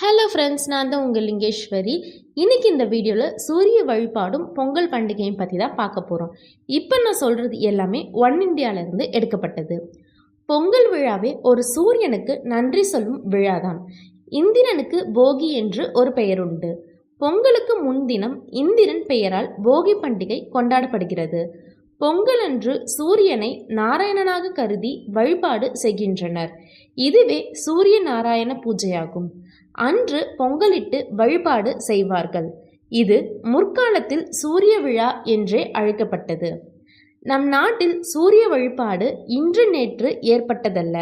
Hello friends நான் தான் உங்கள் லிங்கேஸ்வரி. இன்றைக்கி இந்த வீடியோவில் சூரிய வழிபாடும் பொங்கல் பண்டிகையும் பற்றி தான் பார்க்க போகிறோம் இப்போ நான் சொல்கிறது எல்லாமே ஒன் இந்தியாவிலேருந்து எடுக்கப்பட்டது. பொங்கல் விழாவே ஒரு சூரியனுக்கு நன்றி சொல்லும் விழாதான். இந்திரனுக்கு போகி என்று ஒரு பெயர் உண்டு. பொங்கலுக்கு முன்தினம் இந்திரன் பெயரால் போகி பண்டிகை கொண்டாடப்படுகிறது. பொங்கல் அன்று சூரியனை நாராயணனாக கருதி வழிபாடு செய்கின்றனர். இதுவே சூரிய நாராயண பூஜையாகும். அன்று பொங்கலிட்டு வழிபாடு செய்வார்கள். இது முற்காலத்தில் சூரிய விழா என்றே அழைக்கப்பட்டது. நம் நாட்டில் சூரிய வழிபாடு இன்று நேற்று ஏற்பட்டதல்ல.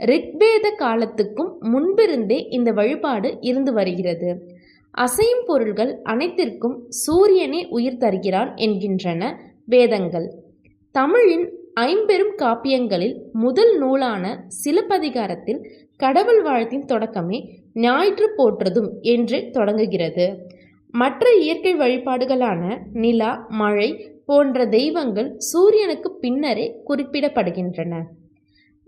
ரிக்வேத காலத்துக்கும் முன்பிருந்தே இந்த வழிபாடு இருந்து வருகிறது. அசையும் பொருள்கள் அனைத்திற்கும் சூரியனே உயிர் தருகிறான் என்கின்றன வேதங்கள். தமிழின் ஐம்பெரும் காப்பியங்களில் முதல் நூலான சிலப்பதிகாரத்தில் கடவுள் வாழ்த்தின் தொடக்கமே ஞாயிற்று போற்றதும் என்று தொடங்குகிறது. மற்ற இயற்கை வழிபாடுகளான நிலா மழை போன்ற தெய்வங்கள் சூரியனுக்கு பின்னரே குறிப்பிடப்படுகின்றன.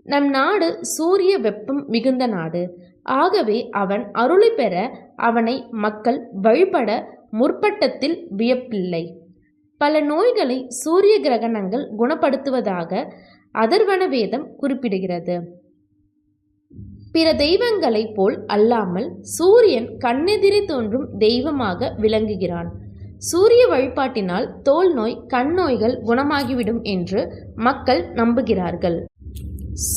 நம் நாடு சூரிய வெப்பம் மிகுந்த நாடு. ஆகவே அவன் அருளை பெற அவனை மக்கள் வழிபட முற்பட்டத்தில் வியப்பில்லை. பல நோய்களை சூரிய கிரகணங்கள் குணப்படுத்துவதாக அதர்வன வேதம் குறிப்பிடுகிறது. பிற தெய்வங்களைப் போல் அல்லாமல் சூரியன் கண்ணெதிரே தோன்றும் தெய்வமாக விளங்குகிறான். சூரிய வழிபாட்டினால் தோல் நோய் கண் நோய்கள் குணமாகிவிடும் என்று மக்கள் நம்புகிறார்கள்.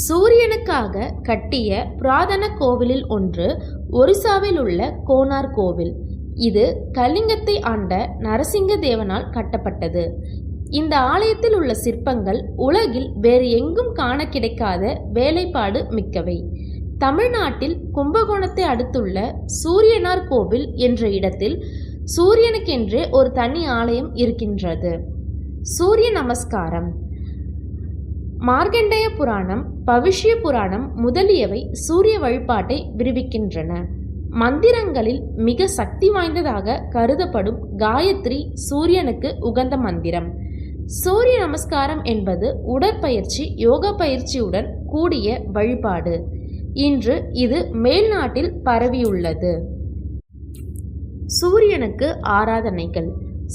சூரியனுக்காக கட்டிய புராதன கோவிலில் ஒன்று ஒரிசாவில் உள்ள கோனார் கோவில். இது கலிங்கத்தை ஆண்ட நரசிங்க தேவனால் கட்டப்பட்டது. இந்த ஆலயத்தில் உள்ள சிற்பங்கள் உலகில் வேறு எங்கும் காண கிடைக்காத வேலைப்பாடு மிக்கவை. தமிழ்நாட்டில் கும்பகோணத்தை அடுத்துள்ள சூரியனார் கோவில் என்ற இடத்தில் சூரியனுக்கென்றே ஒரு தனி ஆலயம் இருக்கின்றது. சூரிய நமஸ்காரம். மார்க்கண்டேய புராணம் பவிஷ்ய புராணம் முதலியவை சூரிய வழிபாட்டை விரிவிக்கின்றன. மந்திரங்களில் மிக சக்தி வாய்ந்ததாக கருதப்படும் காயத்ரி சூரியனுக்கு உகந்த மந்திரம். சூரிய நமஸ்காரம் என்பது உடற்பயிற்சி யோகா பயிற்சியுடன் கூடிய வழிபாடு. இன்று இது மேல்நாட்டில் பரவியுள்ளது. சூரியனுக்கு ஆராதனைகள்.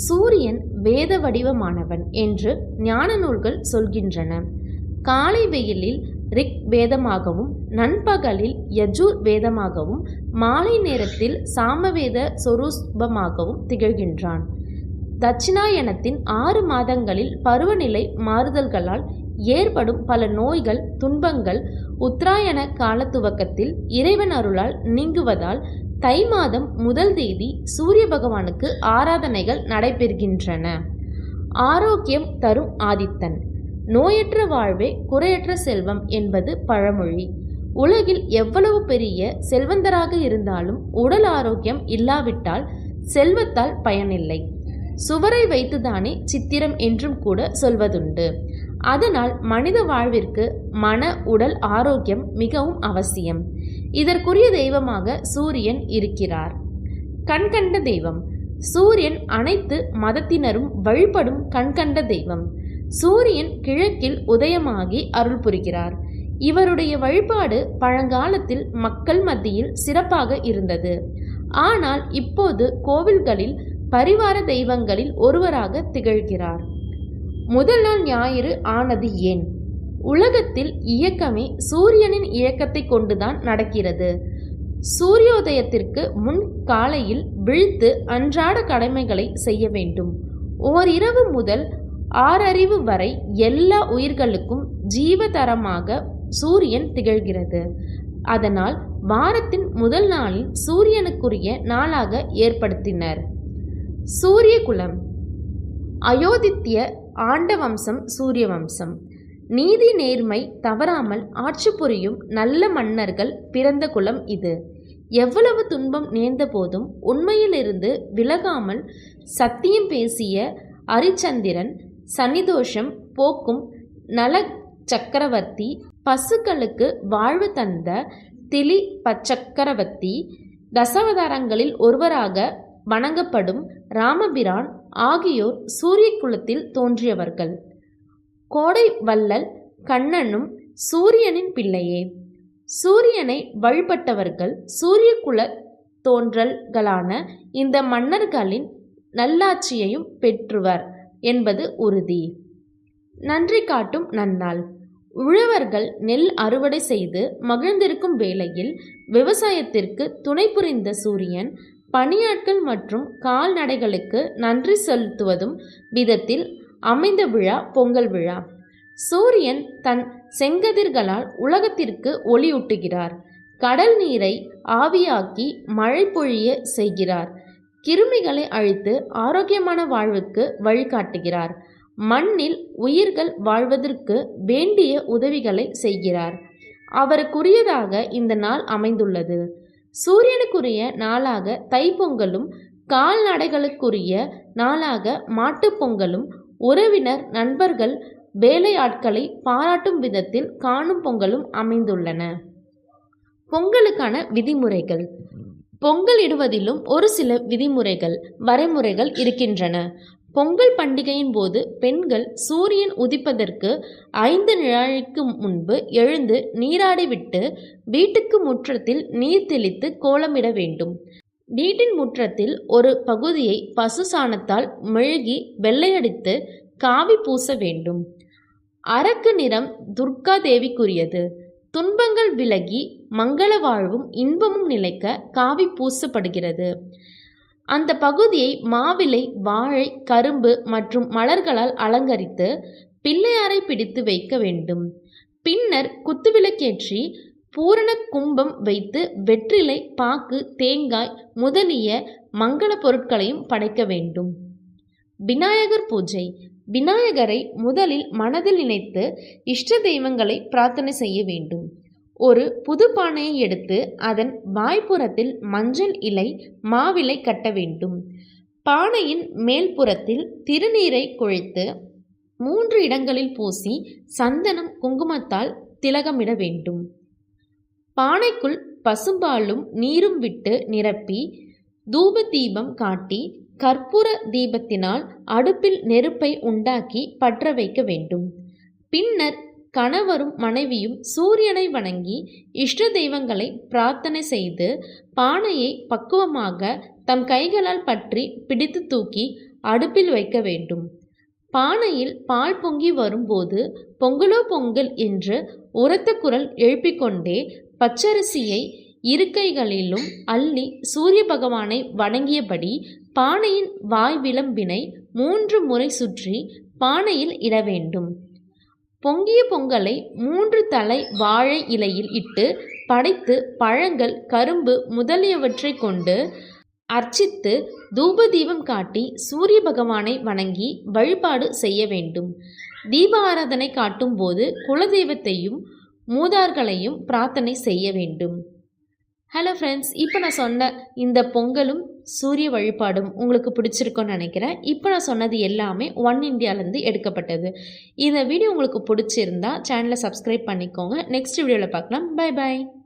சூரியன் வேத வடிவமானவன் என்று ஞான நூல்கள் சொல்கின்றன. காலை வெயிலில் ரிக் வேதமாகவும் நண்பகலில் யஜூர் வேதமாகவும் மாலை நேரத்தில் சாமவேத சொரூபமாகவும் திகழ்கின்றான். தட்சிணாயனத்தின் ஆறு மாதங்களில் பருவநிலை மாறுதல்களால் ஏற்படும் பல நோய்கள் துன்பங்கள் உத்தராயண கால துவக்கத்தில் இறைவன் அருளால் நீங்குவதால் தை மாதம் முதல் தேதி சூரிய பகவானுக்கு ஆராதனைகள் நடைபெறுகின்றன. ஆரோக்கியம் தரும் ஆதித்தன். நோயற்ற வாழ்வே குறையற்ற செல்வம் என்பது பழமொழி. உலகில் எவ்வளவு பெரிய செல்வந்தராக இருந்தாலும் உடல் ஆரோக்கியம் இல்லாவிட்டால் செல்வத்தால் பயனில்லை. சுவரை வைத்துதானே சித்திரம் என்றும் கூட சொல்வதுண்டு. அதனால் மனித வாழ்விற்கு மன உடல் ஆரோக்கியம் மிகவும் அவசியம். இதற்குரிய தெய்வமாக சூரியன் இருக்கிறார். கண்கண்ட தெய்வம். சூரியன் அனைத்து மதத்தினரும் வழிபடும் கண்கண்ட தெய்வம். சூரியன் கிழக்கில் உதயமாகி அருள் புரிகிறார். இவருடைய வழிபாடு பழங்காலத்தில் மக்கள் மத்தியில் சிறப்பாக இருந்தது. ஆனால் இப்போது கோவில்களில் பரிவார தெய்வங்களில் ஒருவராக திகழ்கிறார். முதல் நாள் ஞாயிறு ஆனது ஏன்? உலகத்தில் இயக்கமே சூரியனின் இயக்கத்தை கொண்டுதான் நடக்கிறது. சூரியோதயத்திற்கு முன் காலையில் விழித்து அன்றாட கடமைகளை செய்ய வேண்டும். ஓரிரவு முதல் ஆறறிவு வரை எல்லா உயிர்களுக்கும் ஜீவதரமாக சூரியன் திகழ்கிறது. அதனால் வாரத்தின் முதல் நாளில் சூரியனுக்குரிய நாளாக ஏற்படுத்தினர். சூரிய குலம் அயோத்திய ஆண்ட வம்சம் சூரிய வம்சம் நீதி நேர்மை தவறாமல் ஆட்சி புரியும் நல்ல மன்னர்கள் பிறந்த குலம் இது. எவ்வளவு துன்பம் நேர்ந்த போதும் உண்மையிலிருந்து விலகாமல் சத்தியம் பேசிய அரிச்சந்திரன் சனிதோஷம் போக்கும் நல சக்கரவர்த்தி பசுக்களுக்கு வாழ்வு தந்த திலி பச்சக்கரவர்த்தி தசவதாரங்களில் ஒருவராக வணங்கப்படும் ராமபிரான் ஆகியோர் சூரிய குலத்தில் தோன்றியவர்கள். கோடை வள்ளல் கண்ணனும் சூரியனின் பிள்ளையே. சூரியனை வழிபட்டவர்கள் சூரிய குல தோன்றல்களான இந்த மன்னர்களின் நல்லாட்சியையும் பெற்றுவர் என்பது உறுதி. நன்றி காட்டும் நன்னாள். உழவர்கள் நெல் அறுவடை செய்து மகிழ்ந்திருக்கும் வேளையில் விவசாயத்திற்கு துணை புரிந்த சூரியன் பணியாட்கள் மற்றும் கால்நடைகளுக்கு நன்றி செலுத்துவதும் விதத்தில் அமைந்த விழா பொங்கல் விழா. சூரியன் தன் செங்கதிர்களால் உலகத்திற்கு ஒளியூட்டுகிறார். கடல் நீரை ஆவியாக்கி மழை பொழிய செய்கிறார். கிருமிகளை அழித்து ஆரோக்கியமான வாழ்வுக்கு வழிகாட்டுகிறார். மண்ணில் உயிர்கள் வாழ்வதற்கு வேண்டிய உதவிகளை செய்கிறார். அவருக்குரியதாக இந்த நாள் அமைந்துள்ளது. சூரியனுக்குரிய நாளாக தைப்பொங்கலும் கால்நடைகளுக்குரிய நாளாக மாட்டுப்பொங்கலும் உறவினர் நண்பர்கள் வேலையாட்களை பாராட்டும் விதத்தில் காணும் பொங்கலும் அமைந்துள்ளன. பொங்கலுக்கான விதிமுறைகள். பொங்கல் இடுவதிலும் ஒரு சில விதிமுறைகள் வரைமுறைகள் இருக்கின்றன. பொங்கல் பண்டிகையின் போது பெண்கள் சூரியன் உதிப்பதற்கு ஐந்து நிழலுக்கு முன்பு எழுந்து நீராடிவிட்டு வீட்டுக்கு முற்றத்தில் நீர் தெளித்து கோலமிட வேண்டும். வீட்டின் முற்றத்தில் ஒரு பகுதியை பசு சாணத்தால் மெழுகி வெள்ளையடித்து காவி பூச வேண்டும். அரக்கு நிறம் துர்கா தேவிக்குரியது. துன்பங்கள் விலகி மங்கள வாழ்வும் இன்பமும் நிலைக்க காவி பூசப்படுகிறது. அந்த பகுதியை மாவிலை வாழை கரும்பு மற்றும் மலர்களால் அலங்கரித்து பிள்ளையாரை பிடித்து வைக்க வேண்டும். பின்னர் குத்துவிளக்கேற்றி பூரண கும்பம் வைத்து வெற்றிலை பாக்கு தேங்காய் முதலிய மங்கள பொருட்களையும் படைக்க வேண்டும். விநாயகர் பூஜை. விநாயகரை முதலில் மனதில் நினைத்து இஷ்ட தெய்வங்களை பிரார்த்தனை செய்ய வேண்டும். ஒரு புது பானையை எடுத்து அதன் வாய்ப்புறத்தில் மஞ்சள் இலை மாவிலை கட்ட வேண்டும். பானையின் மேல்புறத்தில் திருநீரை குழைத்து மூன்று இடங்களில் பூசி சந்தனம் குங்குமத்தால் திலகமிட வேண்டும். பானைக்குள் பசும்பாலும் நீரும் விட்டு நிரப்பி தூப தீபம் காட்டி கற்பூர தீபத்தினால் அடுப்பில் நெருப்பை உண்டாக்கி பற்ற வைக்க வேண்டும். பின்னர் கணவரும் மனைவியும் சூரியனை வணங்கி இஷ்ட தெய்வங்களை பிரார்த்தனை செய்து பானையை பக்குவமாக தம் கைகளால் பற்றி பிடித்து தூக்கி அடுப்பில் வைக்க வேண்டும். பானையில் பால் பொங்கி வரும்போது பொங்கலோ பொங்கல் என்று உரத்த குரல் எழுப்பிக்கொண்டே பச்சரிசியை இருக்கைகளிலும் அள்ளி சூரிய பகவானை வணங்கியபடி பானையின் வாய் விளம்பினை மூன்று முறை சுற்றி பானையில் இட வேண்டும். பொங்கிய பொங்கலை மூன்று தலை வாழை இலையில் இட்டு படைத்து பழங்கள் கரும்பு முதலியவற்றை கொண்டு அர்ச்சித்து தூபதீபம் காட்டி சூரிய பகவானை வணங்கி வழிபாடு செய்ய வேண்டும். தீப ஆராதனை காட்டும் போது குலதெய்வத்தையும் மூதார்களையும் பிரார்த்தனை செய்ய வேண்டும். ஹலோ ஃப்ரெண்ட்ஸ் இப்போ நான் சொன்ன இந்த பொங்கலும் சூரிய வழிபாடும் உங்களுக்கு பிடிச்சிருக்கும்னு நினைக்கிறேன். இப்போ நான் சொன்னது எல்லாமே ஒன் இந்தியாவிலேருந்து எடுக்கப்பட்டது. இந்த வீடியோ உங்களுக்கு பிடிச்சிருந்தா சேனலை சப்ஸ்கிரைப் பண்ணிக்கோங்க. நெக்ஸ்ட் வீடியோவில் பார்க்கலாம். Bye bye